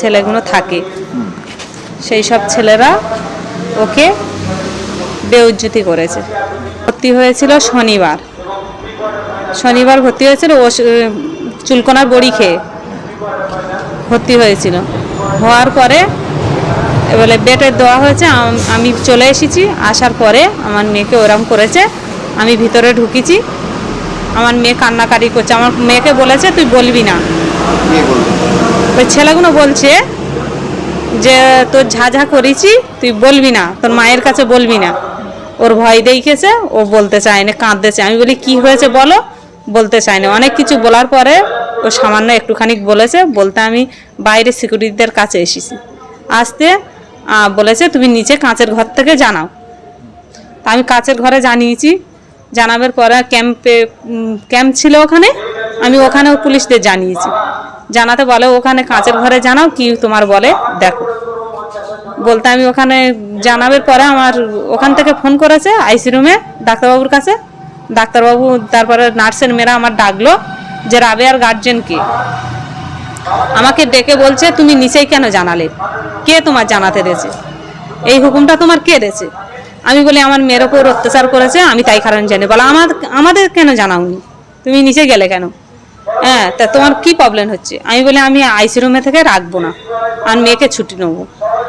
ছেলেগুলো থাকে। সেই সব ছেলেরা ওকে বেউজ্জতি করেছে। ভর্তি হয়েছিল শনিবার। শনিবার ভর্তি হয়েছিল, ও চুলকোনার বড়ি খেয়ে ভর্তি হয়েছিল। হওয়ার পরে এবারে বেডে দেওয়া হয়েছে, আমি চলে এসেছি, আসার পরে আমার মেয়েকে ওরম করেছে, আমি ভিতরে ঢুকেছি। আমার মেয়ে কান্নাকাটি করছে, আমার মেয়েকে বলেছে, তুই বলবি না। ওই ছেলেগুলো বলছে যে, তোর ঝাঝা করেছি, তুই বলবি না, তোর মায়ের কাছে বলবি না। ওর ভয় দেখেছে ও বলতে চায় না কাঁদতেছে আমি বলি, কি হয়েছে বলো? বলতে চায় না। অনেক কিছু বলার পরে ও সামান্য একটুখানি বলেছে, বলতে আমি বাইরে সিকিউরিটিদের কাছে এসেছি। আসতে বলেছে, তুমি নিচে কাঁচের ঘর থেকে জানাও। তা আমি কাঁচের ঘরে জানিয়েছি। জানাবার পরে ক্যাম্পে ক্যাম্প ছিল ওখানে, আমি ওখানেও পুলিশদের জানিয়েছি। জানাতে বলে, ওখানে কাঁচের ঘরে জানাও কি তোমার বলে, দেখো। বলতে, আমি ওখানে জানাবার পরে আমার ওখান থেকে ফোন করেছে আইসি রুমে ডাক্তারবাবুর কাছে। ডাক্তারবাবু, তারপরে নার্সের মেয়েরা আমার ডাকলো যে, রাবেয়ার গার্জেনকে আমাকে ডেকে বলছে, তুমি নিচেই কেন জানালে? কে তোমার জানাতে দিয়েছে এই হুকুমটা তোমার কে দিয়েছে আমি বলি, আমার মেয়ের ওপর অত্যাচার করেছে, আমি তাই কারণ জানি। বলো আমার আমাদের কেন জানাওনি? তুমি নিচে গেলে কেন? হ্যাঁ তা তোমার কি প্রবলেম হচ্ছে? আমি বলি, আমি আইসি রুমে থেকে রাখব না। আর মেয়েকে ছুটি নেব।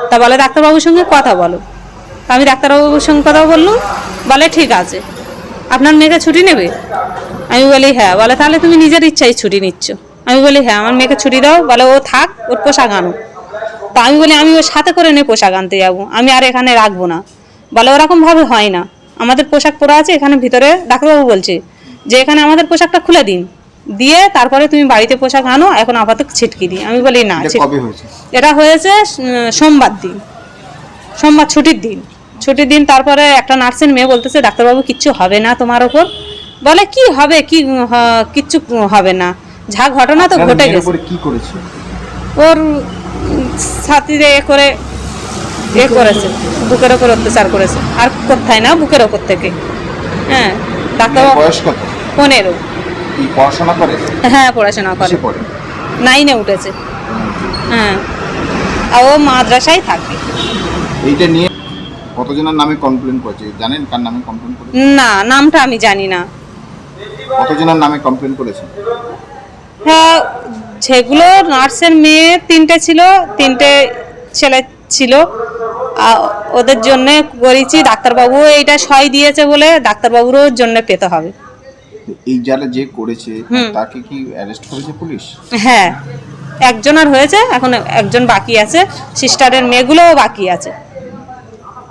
তা বলে, ডাক্তারবাবুর সঙ্গে কথা বলো। তা আমি ডাক্তারবাবুর সঙ্গে কথা বললাম। বলে, ঠিক আছে। আপনার মেয়েকে ছুটি নেবে? আমি বলি হ্যাঁ। বলে, তাহলে তুমি নিজের ইচ্ছায় ছুটি নিচ্ছ। আমি বলি হ্যাঁ আমার মেয়েকে ছুটি দাও। বলে, ও থাক, ওর পোশাক আনো তা আমি বলি, আমি ওর সাথে করে নিয়ে পোশাক আনতে যাব। আমি আর এখানে রাখব না। বলে, ওরকমভাবে হয় না। আমাদের পোশাক পরা আছে, এখানে ভিতরে ডাক্তারবাবু বলছে যে, এখানে আমাদের পোশাকটা খুলে দিন। দিয়ে তারপরে তুমি বাড়িতে পোশাক আনো এখন আপাতত ছিটকি দিই আমি বলি না এটা হয়েছে? এটা হয়েছে সোমবার দিন। সোমবার ছুটির দিন। ছুটির দিন তারপরে একটা নার্সের মেয়ে বলতেছে ডাক্তারবাবু কিচ্ছু হবে না তোমার ওপর। বলে কি হবে? কি কিচ্ছু হবে না। যা ঘটনা তো ঘটে গেছে। কি করেছে? ওর ছাতিরে এ করে এ করেছে বুকের ওপর অত্যাচার করেছে। আর কোথায় না বুকের ওপর থেকে। হ্যাঁ ডাক্তারবাবু পনেরো। কি পড়াশোনা করে? হ্যাঁ পড়াশোনা করে। পড়ে? নাইনে উঠেছে। হ্যাঁ। আর ও মাদ্রাসায় থাকে এইটা নিয়ে কতজনের নামে কমপ্লেন করেছে? জানেন কার নামে কমপ্লেন করেছে? না নামটা আমি জানি না। কতজনের নামে কমপ্লেন করেছে? হ্যাঁ যেগুলো নার্সের মেয়ে তিনটে ছিল তিনটে ছেলে ছিল। ওদের জন্য করেছি ডাক্তারবাবু এইটা সই দিয়েছে বলে ডাক্তারবাবুরও জন্য পেতে হবে। এই যারা যে করেছে হুম। তাকে কি অ্যারেস্ট করেছে পুলিশ? হ্যাঁ একজনের হয়েছে এখন একজন বাকি আছে সিস্টারের মেয়েগুলোও বাকি আছে।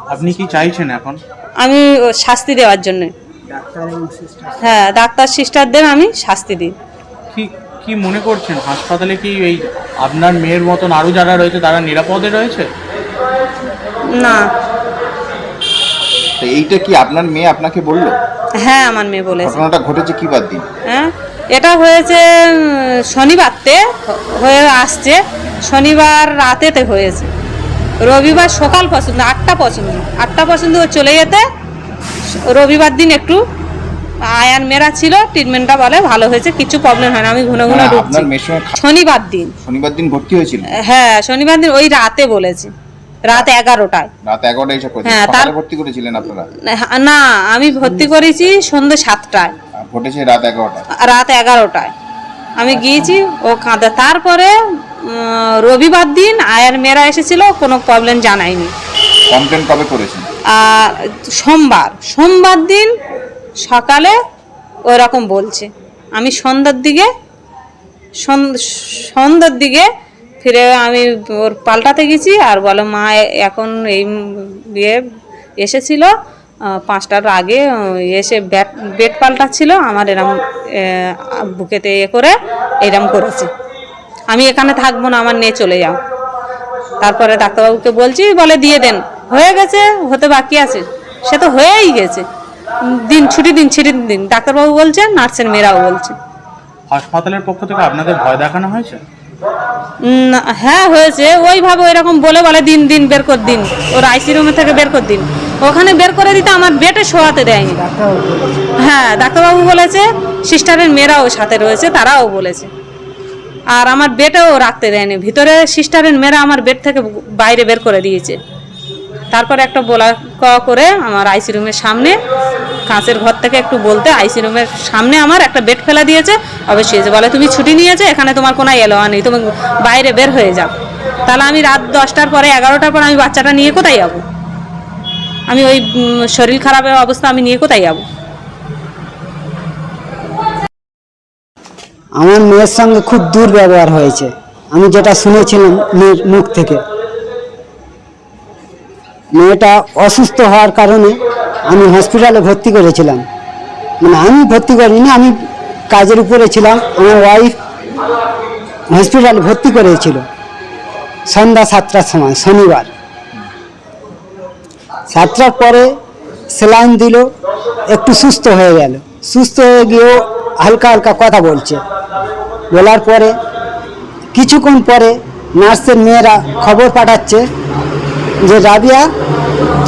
আপনি কি চাইছেন এখন? আমি শাস্তি দেওয়ার জন্য। হ্যাঁ ডাক্তার সিস্টারদের আমি শাস্তি দিই। কি কি মনে করছেন? হাসপাতালে কি এই আপনার মেয়ের মতন আরও যারা রয়েছে তারা নিরাপদে রয়েছে? না তো এইটা কি আপনার মেয়ে আপনাকে বলল? হ্যাঁ আমার মেয়ে বলেছে। ঘটনাটা ঘটেছে কি বাদ দিন হ্যাঁ এটা হয়েছে শনিবারতে হয়ে আসছে। শনিবার রাতেতে হয়েছে। রবিবার সকাল পছন্দ আটটা পছন্দ। আটটা পছন্দ ও চলে যেতে। রবিবার দিন একটু আয়ার মেরা ছিল ট্রিটমেন্টটা বলে ভালো হয়েছে কিছু প্রবলেম হয় না। আমি ঘন ঘন না, ঢুকছি। আপনার মেয়ের সঙ্গে খা- শনিবার দিন। শনিবার দিন ভর্তি হয়েছিল? হ্যাঁ শনিবার দিন ওই রাতে বলেছে। রাত এগারোটায়। রাত এগারোটায় এসে করেছে? হ্যাঁ, সকালে তার- ভর্তি করেছিলেন আপনারা? না আমি ভর্তি করেছি সন্ধ্যে সাতটায়। ঘটেছে রাত এগারোটায়? রাত এগারোটায়। আমি গিয়েছি ও কাঁদে। তারপরে উম, রবিবার দিন আয়ার মেয়েরা এসেছিল কোনো প্রবলেম জানায়নি। কমপ্লেন কবে করেছেন? আর সোমবার। সোমবার দিন সকালে ওই রকম বলছে। আমি সন্ধ্যার দিকে সন- সন্ধ্যার দিকে ফিরে আমি ওর পাল্টাতে গেছি আর বলো, মা, এখন এই বিয়ে এসেছিল পাঁচটার আগে এসে ব্যাট বেড পাল্টাচ্ছিল, আমার এরম বুকেতে এ করে এরম করেছে। আমি এখানে থাকব না, আমার নিয়ে চলে যাও। তারপরে ডাক্তারবাবুকে বলছি, বলে, দিয়ে দেন। হয়ে গেছে, হতে বাকি আছে। সে তো হয়েই গেছে। দিন ছুটি দিন ছুটি দিন। ডাক্তারবাবু বলছে নার্সের মেয়েরাও বলছে। হাসপাতালের পক্ষ থেকে আপনাদের ভয় দেখানো হয়েছে? হ্যাঁ হয়েছে। ওইভাবে ওইরকম বলে বলে দিন দিন বের কর, দিন। ওর আইসি রুমে থেকে বের কর, দিন। ওখানে বের করে দিতে আমার বেটে শোয়াতে দেয়নি। হ্যাঁ ডাক্তারবাবু বলেছে সিস্টারের মেয়েরাও সাথে রয়েছে, তারাও বলেছে। আর আমার বেটেও রাখতে দেয়নি। ভিতরে সিস্টারের মেয়েরা আমার বেড থেকে বাইরে বের করে দিয়েছে। তারপর একটা বলা ক- করে আমার আইসি রুমের সামনে, কাঁচের ঘর থেকে একটু বলতে, আইসি রুমের সামনে আমার একটা বেড ফেলা দিয়েছে। অবশ্যই যে বলে, তুমি ছুটি নিয়েছে, এখানে তোমার কোনো এলোয়া নেই, তুমি বাইরে বের হয়ে যাও। তাহলে আমি রাত দশটার পরে, এগারোটার পর আমি বাচ্চাটা নিয়ে কোথায় যাব? আমি ওই শরীর খারাপের অবস্থা, আমি নিয়ে কোথায় যাব? আমার মেয়ের সঙ্গে খুব দুর্ব্যবহার হয়েছে। আমি যেটা শুনেছিলাম মেয়ের মুখ থেকে। মেয়েটা অসুস্থ হওয়ার কারণে আমি হসপিটালে ভর্তি করেছিলাম। মানে আমি ভর্তি করিনি, আমি কাজের উপরে ছিলাম, আমার ওয়াইফ হসপিটালে ভর্তি করেছিল। সন্ধ্যা সাতটার সময়, শনিবার। সাতটার পরে স্যালাইন দিল, একটু সুস্থ হয়ে গেল। সুস্থ হয়ে গিয়েও হালকা হালকা কথা বলছে। বলার পরে কিছুক্ষণ পরে নার্সের মেয়েরা খবর পাঠাচ্ছে যে রাবিয়া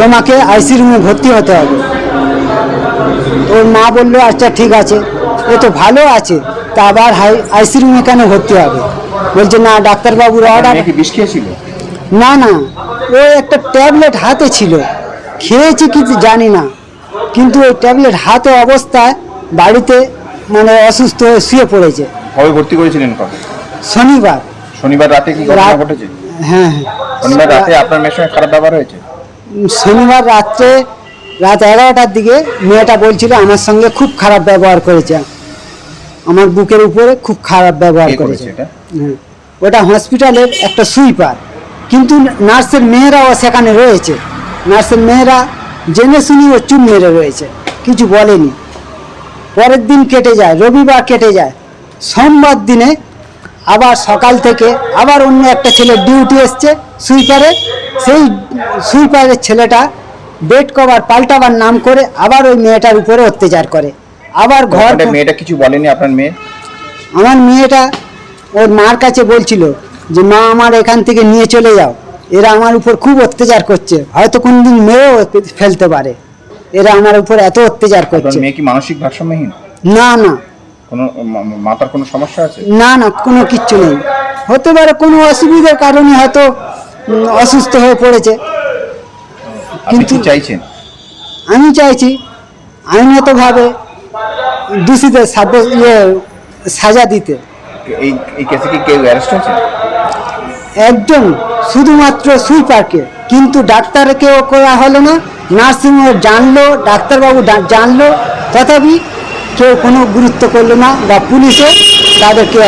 তোমাকে আইসি রুমে ভর্তি হতে হবে। ওর মা বলল আচ্ছা ঠিক আছে। ও তো ভালো আছে তা আবার হাই আইসি রুমে কেন ভর্তি হবে? বলছে না ডাক্তারবাবুর অর্ডার বিষ খেয়েছিল? না না ও একটা ট্যাবলেট হাতে ছিল। খেয়েছি কিছু জানি না কিন্তু ওই ট্যাবলেট হাতে অবস্থায় বাড়িতে মানে অসুস্থ হয়ে শুয়ে পড়েছে। কবে ভর্তি করেছিলেন শনিবার। শনিবার রাতে কি ঘটনা ঘটেছে? হ্যাঁ। শনিবার রাতে আপনার মেয়ের সঙ্গে খারাপ ব্যবহার হয়েছে? শনিবার রাত্রে রাত এগারোটার দিকে মেয়েটা বলছিল আমার সঙ্গে খুব খারাপ ব্যবহার করেছে। আমার বুকের উপরে খুব খারাপ ব্যবহার করেছে হ্যাঁ। ওটা হসপিটালের একটা সুইপার। কিন্তু নার্সের মেয়েরাও সেখানে রয়েছে। নার্সের মেয়েরা জেনে শুনি ও চুপ মেরে রয়েছে। কিছু বলেনি। পরের দিন কেটে যায় রবিবার কেটে যায়। সোমবার দিনে আবার সকাল থেকে আবার অন্য একটা ছেলে ডিউটি এসছে সুইপারে সেই সুইপারের ছেলেটা বেড কভার পাল্টাবার নাম করে আবার ওই মেয়েটার উপরে অত্যাচার করে। আবার ঘর মেয়েটা কিছু বলেনি আপনার মেয়ে? আমার মেয়েটা ওর মার কাছে বলছিল যে মা আমার এখান থেকে নিয়ে চলে যাও। এরা আমার উপর খুব অত্যাচার করছে। হয়তো কোনদিন মেয়েও ফেলতে পারে। এরা আমার উপর এত অত্যাচার করছে। মেয়ে কি মানসিক ভারসাম্যহীন? না না। কোনো মাথার কোনো সমস্যা আছে? না না কোনো কিচ্ছু নেই। হতে পারে কোনো অসুবিধার কারণে হয়তো অসুস্থ হয়ে পড়েছে। কিন্তু- চাইছেন? আমি চাইছি আইনতভাবে দোষীদের ইয়ে সাজা দিতে। এই এই কেসে কি কেউ অ্যারেস্ট হয়েছে? একজন শুধুমাত্র সুইপারকে। কিন্তু ডাক্তারকেও করা হলো না নার্সিংহোম জানলো ডাক্তারবাবু জানলো তথাপি কেউ কোনো গুরুত্ব করল না বা পুলিশও তাদেরকে